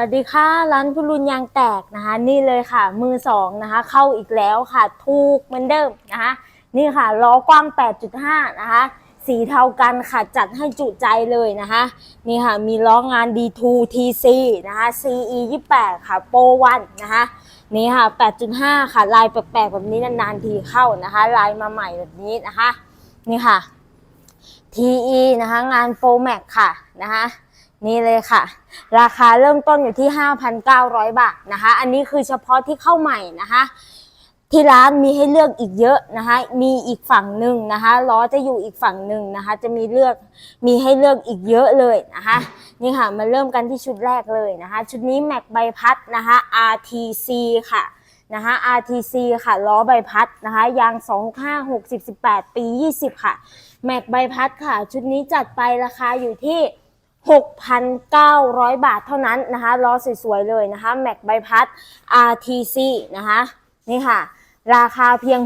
สวัสดีค่ะร้านพุรุนยางแตกนะคะ นี่เลยค่ะ มือสองนะคะ เข้าอีกแล้วค่ะ ถูกเหมือนเดิมนะคะ นี่ค่ะล้อกว้าง 8.5 นะคะ สีเทากันค่ะจัดให้จุใจเลยนะคะ นี่ค่ะมีล้องาน D2 TC นะคะ CE 28ค่ะ Pro 1นนะคะนี่ค่ะ 8.5 ค่ะ ลายแปลกๆแบบนี้นานๆทีเข้านะคะ ลายมาใหม่แบบนี้นะคะ นี่ค่ะ TE นะคะงาน Pro Max ค่ะนะคะ นี่เลยค่ะ ราคาเริ่มต้นอยู่ที่ 5,900 บาทนะคะ อันนี้คือเฉพาะที่เข้าใหม่นะคะ ที่ร้านมีให้เลือกอีกเยอะนะคะ มีอีกฝั่งหนึ่งนะคะล้อจะอยู่อีกฝั่งหนึ่งนะคะ จะมีเลือกมีให้เลือกอีกเยอะเลยนะคะ นี่ค่ะมาเริ่มกันที่ชุดแรกเลยนะคะ ชุดนี้แม็กใบพัดนะคะ RTC ค่ะนะคะ RTC ค่ะล้อใบพัดนะคะยาง265 60 18 ปี 20 ค่ะ แม็กใบพัดค่ะ ชุดนี้จัดไปราคาอยู่ที่ 6,900 บาทเท่านั้นนะคะล้อสวยๆเลยนะคะแม็กใบพัด RTC นะคะนี่ค่ะ ราคาเพียง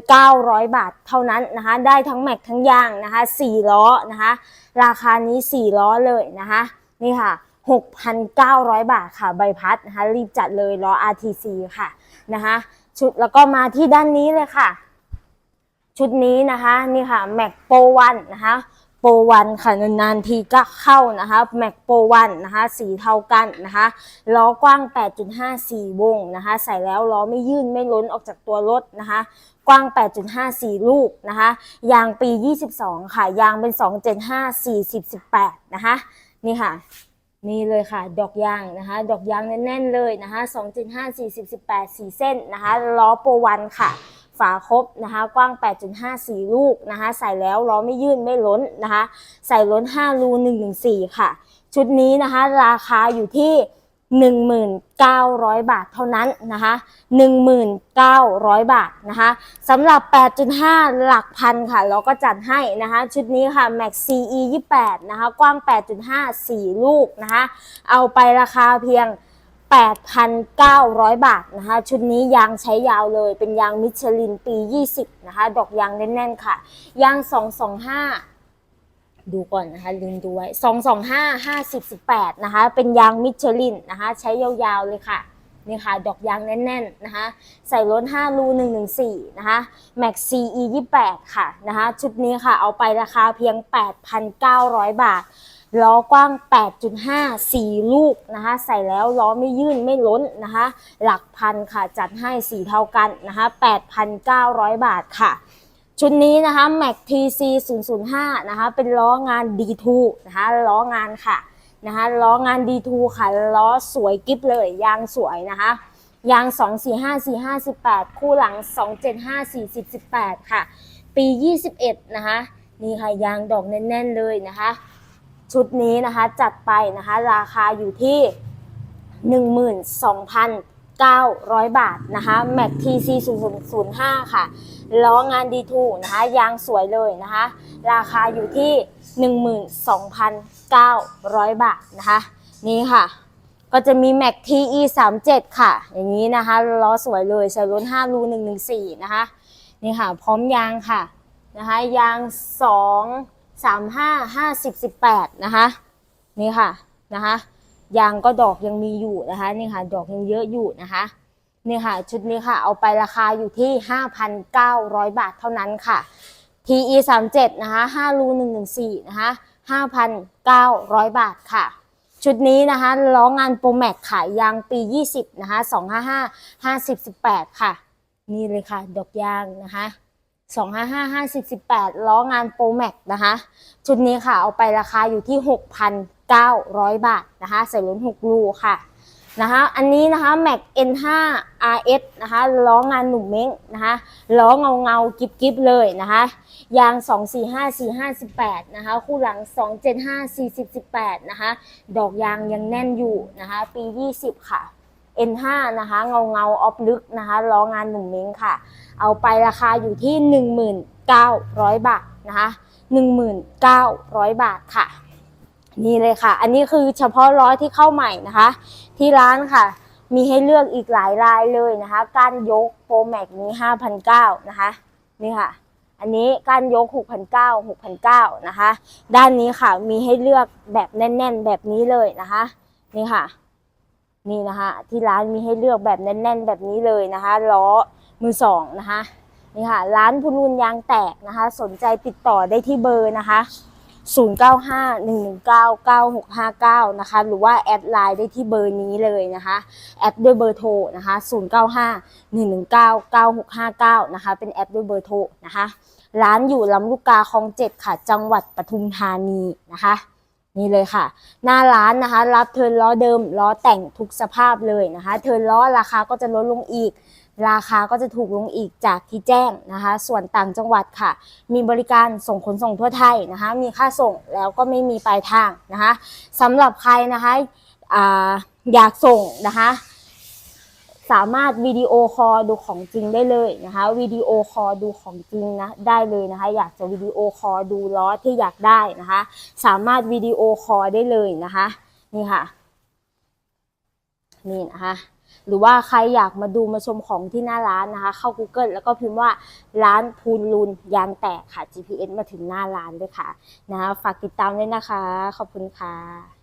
6,900 บาทเท่านั้นนะคะได้ทั้งแม็กทั้งยางนะคะ4ล้อนะคะราคานี้ 4 ล้อเลยนะคะนี่ค่ะ 6,900 บาทค่ะใบพัดนะคะรีบจัดเลยล้อ RTC ค่ะนะคะชุดแล้วก็มาที่ด้านนี้เลยค่ะ ชุดนี้นะคะนี่ค่ะแม็กโปวันนะคะ โปรวันค่ะนานๆทีก็เข้านะคะแม็กโปรวันนะคะสีเท่ากันนะคะล้อกว้าง 8.54 วงนะคะใส่แล้วล้อไม่ยื่นไม่ล้นออกจากตัวรถนะคะกว้าง 8.54 ลูกนะคะยางปี 22 ค่ะ ยางเป็น 275 40 18 นะคะนี่ค่ะ นี่เลยค่ะ ดอกยางนะคะ ดอกยางแน่นๆเลยนะคะ275 40 18 4เส้นนะคะล้อโปรวันค่ะฝาครบนะคะกว้าง 8.54 ลูกนะคะใส่แล้วล้อไม่ยื่นไม่ล้นนะคะใส่ล้น 5 รู114 ค่ะ ชุดนี้นะคะราคาอยู่ที่ 1,900 บาทเท่านั้นนะคะ1,900 บาทนะคะสำหรับ 8.5 หลักพันค่ะ เราก็จัดให้นะคะชุดนี้ค่ะ Max CE 28นะคะกว้าง 8.5 4 ลูกนะคะเอาไปราคาเพียง 8,900 บาทนะคะชุดนี้ยางใช้ยาวเลยเป็นยางมิชลินปี 20นะคะดอกยางแน่นๆค่ะ ยาง 225 ดูก่อนนะคะลืมดูไว้225 50 18นะคะ เป็นยางมิชลินนะคะ ใช้ยาวๆเลยค่ะนี่ค่ะ ดอกยางแน่นๆนะคะ ใส่ล้น5รู114 นะคะ Max CE 28 ค่ะนะคะ ชุดนี้ค่ะ เอาไปราคาเพียง 8,900 บาท ล้อกว้าง 8.5 4 ลูกนะคะ ใส่แล้วล้อไม่ยื่นไม่ล้นนะคะ หลักพันค่ะ จัดให้สีเท่ากันนะคะ 8,900 บาทค่ะ ชุดนี้นะคะ Mac TC 005นะคะ เป็นล้องาน D2 นะคะล้องานค่ะนะคะล้องาน D2 ค่ะล้อสวยกิ๊บเลย ยางสวยนะคะยาง 245458 คู่หลัง 275 40 18 ค่ะ ปี 21 นะคะ นี่ค่ะ ยางดอกแน่น ๆ เลยนะคะ ชุดนี้นะคะจัดไปนะคะ ราคาอยู่ที่ 900 บาทนะคะ Mac TC 005ค่ะล้องาน D2 นะคะยางสวยเลยนะคะ ราคาอยู่ที่ 12,900 บาทนะคะ นี่ค่ะ ก็จะมี Mac TE 37ค่ะ อย่างนี้นะคะล้อสวยเลยใส่ล้น5รู114 นะคะ นี่ค่ะ พร้อมยางค่ะนะคะยาง 2 3 5 50 18 นะคะ นี่ค่ะนะคะ ยางก็ดอกยังมีอยู่นะคะนี่ค่ะดอกยังเยอะอยู่นะคะนี่ค่ะชุดนี้ค่ะเอาไปราคาอยู่ที่ 5,900 บาทเท่านั้นค่ะ TE 37นะคะ5รู114นะคะ5,900 บาทค่ะ ชุดนี้นะคะล้องานโปรแม็กขายยางปี 20นะคะ255 50 18 ค่ะ นี่เลยค่ะ ดอกยางนะคะ255 50 18 ล้องานโปรแม็กนะคะ ชุดนี้ค่ะเอาไปราคาอยู่ที่ 900 บาทนะคะใส่ล้น6รูค่ะนะคะอันนี้นะคะ Mac N5 RS นะคะล้องานหนุ่มเม้งนะคะล้อเงาเงากิบกิบเลยนะคะยาง 245458นะคะคู่หลัง 275 40 18นะคะดอกยางยังแน่นอยู่นะคะปี 20 ค่ะ N5 นะคะเงาเงาออฟลึกนะคะล้องานหนุ่มเม้งค่ะ เอาไปราคาอยู่ที่ 1900 บาทนะคะ1900 บาทค่ะ นี่เลยค่ะ อันนี้คือเฉพาะล้อที่เข้าใหม่นะคะ ที่ร้านค่ะ มีให้เลือกอีกหลายรายเลยนะคะก้านยกโปรแม็กนี้5,900นะคะ นี่ค่ะ อันนี้ก้านยก6,900 6,900นเก้านะคะ ด้านนี้ค่ะมีให้เลือกแบบแน่น ๆ แบบนี้เลยนะคะ นี่ค่ะ นี่นะคะ ที่ร้านมีให้เลือกแบบแน่น ๆ แบบนี้เลยนะคะล้อมือสองนะคะนี่ค่ะ ร้านพูนุนยางแตกนะคะ สนใจติดต่อได้ที่เบอร์นะคะ 0951199659 นะคะ หรือว่าแอดไลน์ได้ที่เบอร์นี้เลยนะคะ แอดด้วยเบอร์โทรนะคะ 0951199659 นะคะ เป็นแอดด้วยเบอร์โทรนะคะ ร้านอยู่ลำลูกกาคลองเจ็ดค่ะ จังหวัดปทุมธานีนะคะนี่เลยค่ะ หน้าร้านนะคะ รับเทิร์นล้อเดิมล้อแต่งทุกสภาพเลยนะคะ เทิร์นล้อราคาก็จะลดลงอีก ราคาก็จะถูกลงอีกจากที่แจ้งนะคะ ส่วนต่างจังหวัดค่ะ มีบริการส่งขนส่งทั่วไทยนะคะ มีค่าส่งแล้วก็ไม่มีปลายทางนะคะสำหรับใครนะคะออยากส่งนะคะ สามารถวิดีโอคอลดูของจริงได้เลยนะคะวิดีโอคอลดูของจริงนะได้เลยนะคะ อยากจะวิดีโอคอลดูล้อที่อยากได้นะคะ สามารถวิดีโอคอลได้เลยนะคะ นี่ค่ะ นี่นะคะ หรือว่าใครอยากมาดูมาชมของที่หน้าร้านนะคะ เข้า Google แล้วก็พิมพ์ว่าร้านพูนลุนยางแตกค่ะ GPS มาถึงหน้าร้านเลยค่ะนะคะฝากติดตามด้วยนะคะ ขอบคุณค่ะ